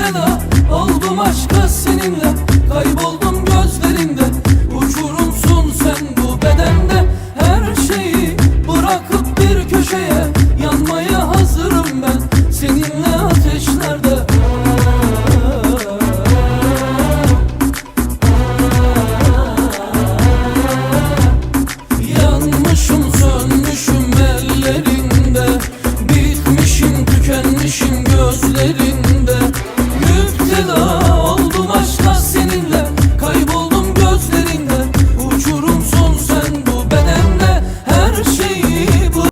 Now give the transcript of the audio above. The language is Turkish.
feda Oldum aşka seninle Kayboldum gözlerinde Uçurumsun sen bu bedende Her şeyi bırakıp bir köşeye Yanmaya hazırım ben. Seninle ateşlerde. Yanmışım sönmüşüm